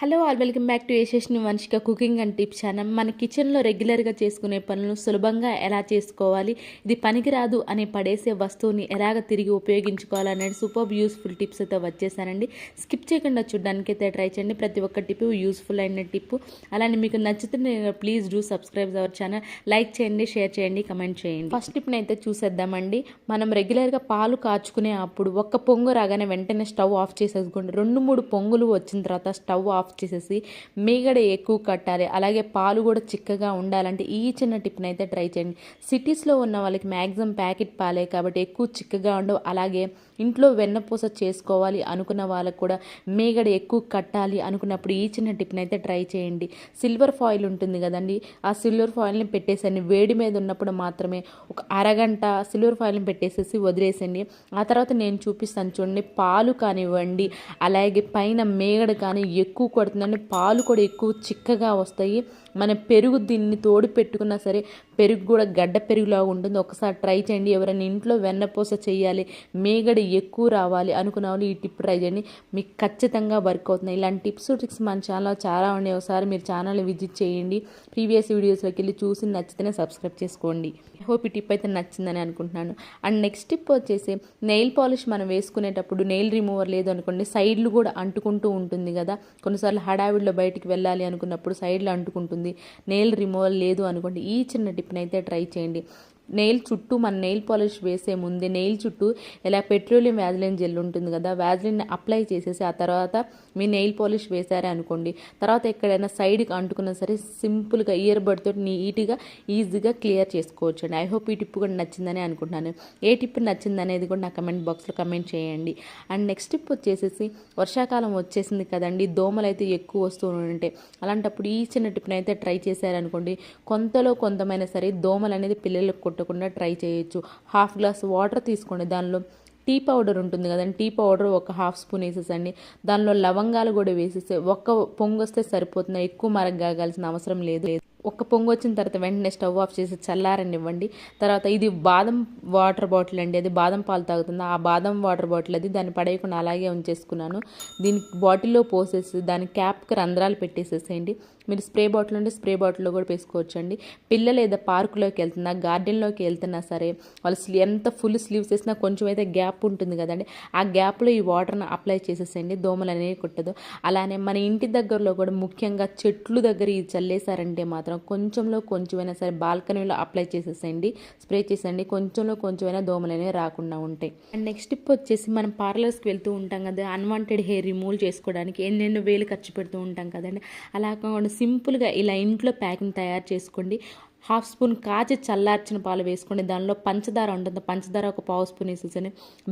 Hello all welcome back to Yashasni Vamshika cooking and tips channel. మన కిచెన్లో రెగ్యులర్గా చేసుకునే పనులను సులభంగా ఎలా చేసుకోవాలి ఇది పనికిరాదు అనే పడేసే వస్తువుని ఎలాగ తిరిగి ఉపయోగించుకోవాలనేది సూపర్ యూస్ఫుల్ టిప్స్ అయితే వచ్చేసానండి. స్కిప్ చేయకుండా చూడడానికి అయితే ట్రై చేయండి. ప్రతి ఒక్క టిప్ యూస్ఫుల్ అయిన టిప్. అలానే మీకు నచ్చితే please do subscribe our channel. Like చేయండి షేర్ చేయండి కమెంట్ చేయండి. ఫస్ట్ టిప్ని అయితే చూసేద్దామండి. మనం రెగ్యులర్గా పాలు కాచుకునే అప్పుడు ఒక్క పొంగు రాగానే వెంటనే స్టవ్ ఆఫ్ చేసేసుకోండి. రెండు మూడు పొంగులు వచ్చిన తర్వాత స్టవ్ ఆఫ్ చేసేసి మీగడ ఎక్కువ కట్టాలి. అలాగే పాలు కూడా చిక్కగా ఉండాలంటే ఈ చిన్న టిప్ని అయితే ట్రై చేయండి. సిటీస్లో ఉన్న వాళ్ళకి మ్యాక్సిమం ప్యాకెట్ పాలే కాబట్టి ఎక్కువ చిక్కగా ఉండవు. అలాగే ఇంట్లో వెన్నపూస చేసుకోవాలి అనుకున్న వాళ్ళకు కూడా మీగడ ఎక్కువ కట్టాలి అనుకున్నప్పుడు ఈ చిన్న టిప్ని అయితే ట్రై చేయండి. సిల్వర్ ఫాయిల్ ఉంటుంది కదండి ఆ సిల్వర్ ఫాయిల్ని పెట్టేసండి వేడి మీద ఉన్నప్పుడు మాత్రమే ఒక అరగంట సిల్వర్ ఫాయిల్ని పెట్టేసేసి వదిలేసండి ఆ తర్వాత నేను చూపిస్తాను చూడండి పాలు కానివ్వండి అలాగే పైన మేగడ కానీ ఎక్కువ కొడుతుందండి. పాలు కూడా ఎక్కువ చిక్కగా వస్తాయి. మన పెరుగు దీన్ని తోడు పెట్టుకున్నా సరే పెరుగు కూడా గడ్డ పెరుగులాగా ఉంటుంది. ఒకసారి ట్రై చేయండి. ఎవరైనా ఇంట్లో వెన్నపూస చేయాలి మేగడ ఎక్కువ రావాలి అనుకున్న వాళ్ళు ఈ టిప్ ట్రై చేయండి. మీకు ఖచ్చితంగా వర్క్ అవుతుంది. ఇలాంటి టిప్స్ ట్రిక్స్ మన ఛానల్లో చాలా ఉన్నాయి. ఒకసారి మీరు ఛానల్ విజిట్ చేయండి. ప్రీవియస్ వీడియోస్లోకి వెళ్ళి చూసి నచ్చితేనే సబ్స్క్రైబ్ చేసుకోండి. హోప్ ఈ టిప్ అయితే నచ్చిందని అనుకుంటున్నాను. అండ్ నెక్స్ట్ టిప్ వచ్చేసి నెయిల్ పాలిష్ మనం వేసుకునేటప్పుడు నెయిల్ రిమూవర్ లేదు అనుకోండి సైడ్లు కూడా అంటుకుంటూ ఉంటుంది కదా. కొన్నిసార్లు హడావిడిలో బయటికి వెళ్ళాలి అనుకున్నప్పుడు సైడ్లు అంటుకుంటుంది. నెయిల్ రిమూవల్ లేదు అనుకోండి. ఈ చిన్న టిప్ని అయితే ట్రై చేయండి. నెయిల్ చుట్టూ మన నెయిల్ పాలిష్ వేసే ముందే నెయిల్ చుట్టూ ఇలా పెట్రోలియం వ్యాజిలిన్ జెల్ ఉంటుంది కదా వ్యాజిలిన్ అప్లై చేసేసి ఆ తర్వాత మీ నెయిల్ పాలిష్ వేసారే అనుకోండి. తర్వాత ఎక్కడైనా సైడ్కి అంటుకున్నా సరే సింపుల్గా ఇయర్ బడ్ తోటి నీట్గా ఈజీగా క్లియర్ చేసుకోవచ్చు అండి ఐ హోప్ ఈ టిప్ కూడా నచ్చిందని అనుకుంటున్నాను. ఏ టిప్ నచ్చింది అనేది కూడా నా కమెంట్ బాక్స్లో కమెంట్ చేయండి. అండ్ నెక్స్ట్ టిప్ వచ్చేసేసి వర్షాకాలం వచ్చేసింది కదండి దోమలు అయితే ఎక్కువ వస్తూ ఉంటాయి అలాంటప్పుడు ఈ చిన్న టిప్ని అయితే ట్రై చేశారనుకోండి కొంతలో కొంతమైనా సరే దోమలు అనేది పిల్లలకు కొట్టకుండా ట్రై చేయొచ్చు. హాఫ్ గ్లాస్ వాటర్ తీసుకోండి. దానిలో టీ పౌడర్ ఉంటుంది కదండి. టీ పౌడర్ ఒక హాఫ్ స్పూన్ వేసేసండి. దానిలో లవంగాలు కూడా వేసేసి ఒక్క పొంగు వస్తే సరిపోతుంది? ఎక్కువ మరగాల్సిన అవసరం లేదు. ఒక పొంగు వచ్చిన తర్వాత వెంటనే స్టవ్ ఆఫ్ చేసి చల్లారనివ్వండి. తర్వాత ఇది బాదం వాటర్ బాటిల్ అండి అది బాదం పాలు తాగుతుంది. ఆ బాదం వాటర్ బాటిల్ అది దాన్ని పడేయకుండా అలాగే ఉంచేసుకున్నాను. దీనికి బాటిల్లో పోసేసి దాని క్యాప్కి రంధ్రాలు పెట్టేసేసేయండి. మీరు స్ప్రే బాటిల్ ఉంటే స్ప్రే బాటిల్లో కూడా వేసుకోవచ్చండి. పిల్లలు ఏదో పార్కులోకి వెళ్తున్నా గార్డెన్లోకి వెళ్తున్నా సరే వాళ్ళు ఎంత ఫుల్ స్లీవ్స్ వేసినా కొంచెం అయితే గ్యాప్ ఉంటుంది కదండి. ఆ గ్యాప్లో ఈ వాటర్ని అప్లై చేసేసేయండి. దోమలు అనేవి కుట్టదు. అలానే మన ఇంటి దగ్గరలో కూడా ముఖ్యంగా చెట్లు దగ్గర ఇది చల్లేశారంటే మాత్రం కొంచెంలో కొంచెమైనా సరే బాల్కనీలో అప్లై చేసేసేయండి స్ప్రే చేసేయండి. కొంచెంలో కొంచెమైనా దోమలు అనేవి రాకుండా ఉంటాయి. అండ్ నెక్స్ట్ టిప్ వచ్చేసి మనం పార్లర్స్కి వెళ్తూ ఉంటాం కదా అన్వాంటెడ్ హెయిర్ రిమూవ్ చేసుకోవడానికి ఎన్నెన్నో వేలు ఖర్చు పెడుతూ ఉంటాం కదండి. అలా కాకుండా సింపుల్గా ఇలా ఇంట్లో ప్యాకింగ్ తయారు చేసుకోండి. హాఫ్ స్పూన్ కాచి చల్లార్చిన పాలు వేసుకోండి. దానిలో పంచదార ఉంటుంది. పంచదార ఒక పావు స్పూన్ వేసేసండి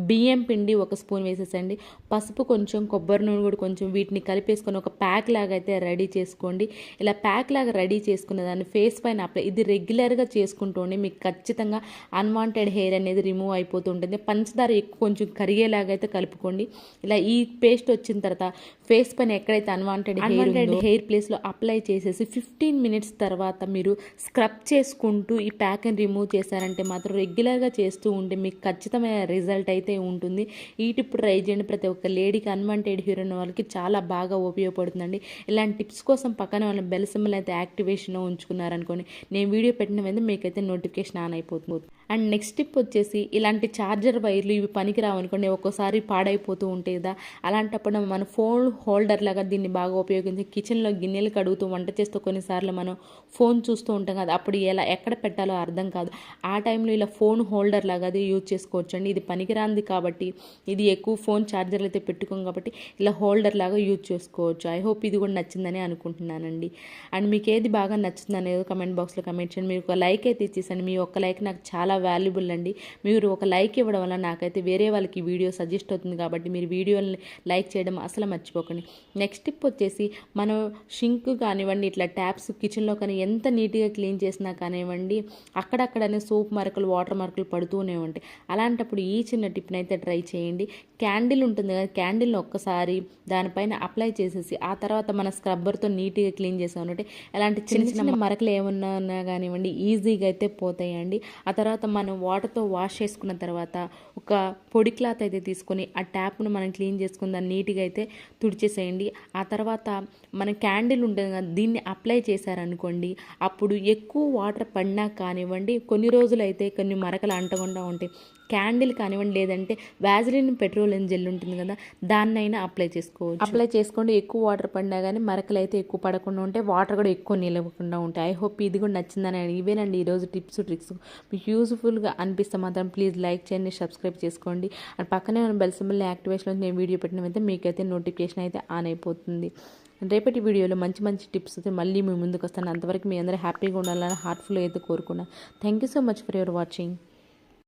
బియ్యం పిండి ఒక స్పూన్ వేసేసండి పసుపు కొంచెం కొబ్బరి నూనె కూడా కొంచెం వీటిని కలిపేసుకొని ఒక ప్యాక్ లాగా అయితే రెడీ చేసుకోండి. ఇలా ప్యాక్ లాగా రెడీ చేసుకున్న దాన్ని ఫేస్ పైన అప్లై ఇది రెగ్యులర్గా చేసుకుంటూ ఉండి మీకు ఖచ్చితంగా అన్వాంటెడ్ హెయిర్ అనేది రిమూవ్ అయిపోతూ ఉంటుంది. పంచదార ఎక్కువ కొంచెం కరిగేలాగా అయితే కలుపుకోండి. ఇలా ఈ పేస్ట్ వచ్చిన తర్వాత ఫేస్ పైన ఎక్కడైతే అన్వాంటెడ్ అన్వాంటెడ్ హెయిర్ ప్లేస్లో అప్లై చేసేసి ఫిఫ్టీన్ మినిట్స్ తర్వాత మీరు స్క్రబ్ చేసుకుంటూ ఈ ప్యాక్ని రిమూవ్ చేశారంటే మాత్రం రెగ్యులర్గా చేస్తూ ఉంటే మీకు ఖచ్చితమైన రిజల్ట్ అయితే ఉంటుంది. ఈ టిప్ ట్రై చేయండి. ప్రతి ఒక్క లేడీకి అన్వాంటెడ్ హీరోయిన్ వాళ్ళకి చాలా బాగా ఉపయోగపడుతుందండి. ఇలాంటి టిప్స్ కోసం పక్కన వాళ్ళ బెల్ సింబల్ అయితే యాక్టివేషన్లో ఉంచుకున్నారనుకోండి నేను వీడియో పెట్టిన మీద మీకైతే నోటిఫికేషన్ ఆన్ అయిపోతుంది. అండ్ నెక్స్ట్ టిప్ వచ్చేసి ఇలాంటి ఛార్జర్ వైర్లు ఇవి పనికిరావు అనుకోండి ఒక్కోసారి పాడైపోతూ ఉంటాయి అలాంటప్పుడు మన ఫోన్ హోల్డర్ లాగా దీన్ని బాగా ఉపయోగించి కిచెన్లో గిన్నెలు కడుగుతూ వంట చేస్తూ కొన్నిసార్లు మనం ఫోన్ చూస్తూ ఉంటాం కదా. అప్పుడు ఎలా ఎక్కడ పెట్టాలో అర్థం కాదు. ఆ టైంలో ఇలా ఫోన్ హోల్డర్ లాగా అది యూజ్ చేసుకోవచ్చు అండి ఇది పనికిరాంది కాబట్టి ఇది ఎక్కువ ఫోన్ ఛార్జర్లు అయితే పెట్టుకోం కాబట్టి ఇలా హోల్డర్ లాగా యూజ్ చేసుకోవచ్చు. ఐ హోప్ ఇది కూడా నచ్చిందని అనుకుంటున్నానండి. అండ్ మీకు ఏది బాగా నచ్చిందనేది కమెంట్ బాక్స్లో కమెంట్ చేయండి. మీరు ఒక లైక్ అయితే ఇచ్చేసండి. మీ ఒక్క లైక్ నాకు చాలా వాల్యుబుల్ అండి. మీరు ఒక లైక్ ఇవ్వడం వల్ల నాకైతే వేరే వాళ్ళకి వీడియో సజెస్ట్ అవుతుంది కాబట్టి మీరు వీడియోని లైక్ చేయడం అసలు మర్చిపోకండి. నెక్స్ట్ టిప్ వచ్చేసి మనం షింక్ కానివ్వండి ఇట్లా ట్యాప్స్ కిచెన్లో కానీ ఎంత నీట్గా క్లీన్ చేసినా కానివ్వండి అక్కడక్కడనే సోప్ మరకలు వాటర్ మరకలు పడుతూనే ఉంటాయి. అలాంటప్పుడు ఈ చిన్న టిప్ని అయితే ట్రై చేయండి. క్యాండిల్ ఉంటుంది కదా క్యాండిల్ని ఒక్కసారి దానిపైన అప్లై చేసేసి ఆ తర్వాత మన స్క్రబ్బర్తో నీట్గా క్లీన్ చేసామంటే అలాంటి చిన్న చిన్న మరకలు ఏమన్నా కానివ్వండి ఈజీగా అయితే పోతాయండి. ఆ తర్వాత మనం వాటర్తో వాష్ చేసుకున్న తర్వాత ఒక పొడి క్లాత్ అయితే తీసుకొని ఆ ట్యాప్ను మనం క్లీన్ చేసుకుని దాన్ని నీట్గా అయితే తుడిచేసేయండి. ఆ తర్వాత మన క్యాండిల్ ఉంటుంది కదా దీన్ని అప్లై చేశారనుకోండి అప్పుడు ఎక్కువ వాటర్ పడినా కానివ్వండి కొన్ని రోజులు అయితే కొన్ని మరకలు అంటకుండా ఉంటాయి. క్యాండిల్ కానివ్వండి లేదంటే వ్యాజిలిన్ పెట్రోలియం జెల్ ఉంటుంది కదా దాన్నైనా అప్లై చేసుకోవచ్చు. అప్లై చేసుకోండి. ఎక్కువ వాటర్ పడినా కానీ మరకలు అయితే ఎక్కువ పడకుండా ఉంటే వాటర్ కూడా ఎక్కువ నిలవకుండా ఉంటాయి. ఐ హోప్ ఇది కూడా నచ్చిందని ఇవేనండి ఈరోజు టిప్స్ ట్రిక్స్. మీకు యూజ్ఫుల్గా అనిపిస్తే మాత్రం ప్లీజ్ లైక్ చేయండి సబ్స్క్రైబ్ చేసుకోండి. అండ్ పక్కనే ఉన్న బెల్ సింబల్ యాక్టివేషన్ నేను వీడియో పెట్టినైతే మీకైతే నోటిఫికేషన్ అయితే ఆన్ అయిపోతుంది. రేపటి వీడియోలో మంచి మంచి టిప్స్ అయితే మళ్ళీ మీ ముందుకు వస్తాను. అంతవరకు మీ అందరూ హ్యాపీగా ఉండాలని హార్ట్ఫుల్ అయితే కోరుకున్నాను thank you so much for your watching